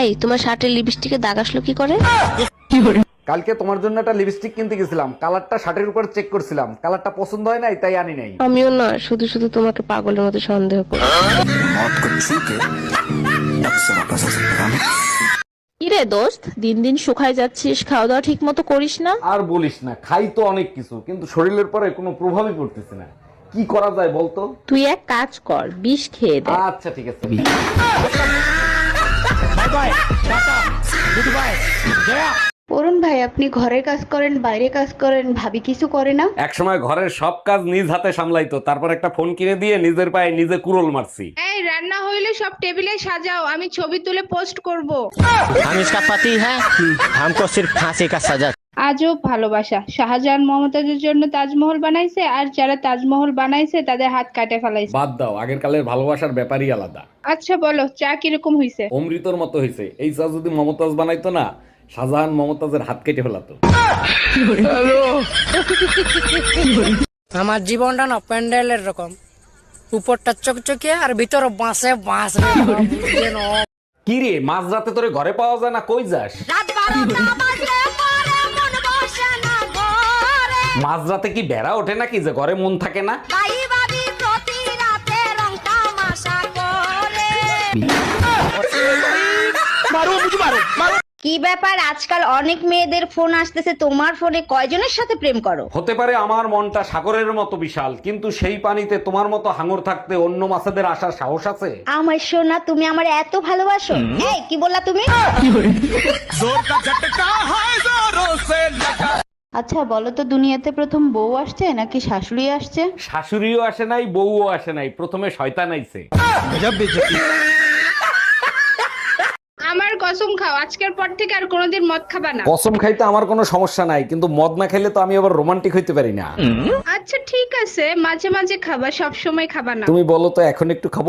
এই তোমার শার্টের লিপস্টিকে দাগ আসলো কি করে? কালকে তোমার জন্য একটা লিপস্টিক কিনতে গেছিলাম। কালারটা শার্টের উপর চেক করছিলাম। কালারটা পছন্দ হয় নাই তাই আনি নাই। আমিও না শুধু শুধু তোমাকে পাগলের মতো সন্দেহ করি। কিরে দোস্ত দিন দিন শুকায় যাচ্ছিস খাওয়া দাওয়া ঠিক মতো করিস না? আর বলিস না খাই তো অনেক কিছু কিন্তু শরীরের পরে কোনো প্রভাবই পড়তেছে না। কি করা যায় বলতো? তুই এক কাজ কর বিষ খেয়ে দে। আচ্ছা ঠিক আছে। অরুণ ভাই আপনি ঘরের কাজ করেন বাইরে কাজ করেন ভাবি কিছু করে না একসময় ঘরের সব কাজ নিজ হাতে সামলাইতো তারপর একটা ফোন কিনে দিয়ে নিজের পায়ে নিজে কুড়োল মারছি এই রান্না হইলে সব টেবিলে সাজাও আমি ছবি তুলে পোস্ট করব हम इसका पति है हमको सिर्फ फांसी का सजा আজও ভালোবাসা। শাহজাহান মমতাজের জন্য তাজমহল বানাইছে আর যারা তাজমহল বানাইছে তাদের হাত কাটে ফেলাইছে। বাদ দাও আগের কালের ভালোবাসার ব্যাপারই আলাদা। আচ্ছা বলো চা কীরকম হইছে? অমৃতর মতো হয়েছে এই চা যদি মমতাজ বানাইতো না শাহজাহান মমতাজের হাত কেটে ফেলাতো। আমার জীবনটা না প্যান্ডেলের রকম। উপরটা চকচকে আর ভিতরে বাঁশে বাঁশ কি রে। মাঝ রাতে তোরে ঘরে পাওয়া যায় না কই যাস? মাঝ রাতে কি বেড়া ওঠে নাকি যে ঘরে মন থাকে না? কি ব্যাপার? আজকাল অনেক মেয়েদের ফোন আসতেছে তোমার ফোনে কয়জনের সাথে প্রেম করো? হতে পারে আমার মনটা সাগরের মতো বিশাল কিন্তু সেই পানিতে তোমার মতো হাঙর থাকতে অন্য মাছেদের আসার সাহস আছে? আমার সোনা তুমি আমার এত ভালোবাসো? এই কি বললা তুমি? আচ্ছা বলো তো দুনিয়াতে প্রথম বউ আসছে নাকি শাশুড়ি আসছে? শাশুড়িও আসে নাই বউও আসে নাই প্রথমে শয়তান আইছে। আমার কসম খাও আজকের পর থেকে আর কোনোদিন মদ খাবা না। কসম খাইতে আমার কোনো সমস্যা নাই কিন্তু মদ না খাইলে তো আমি আবার রোমান্টিক হইতে পারি না। আচ্ছা ঠিক আছে মাঝে মাঝে খাবা সব সময় খাবা না। তুমি বলো তো এখন একটু খাব?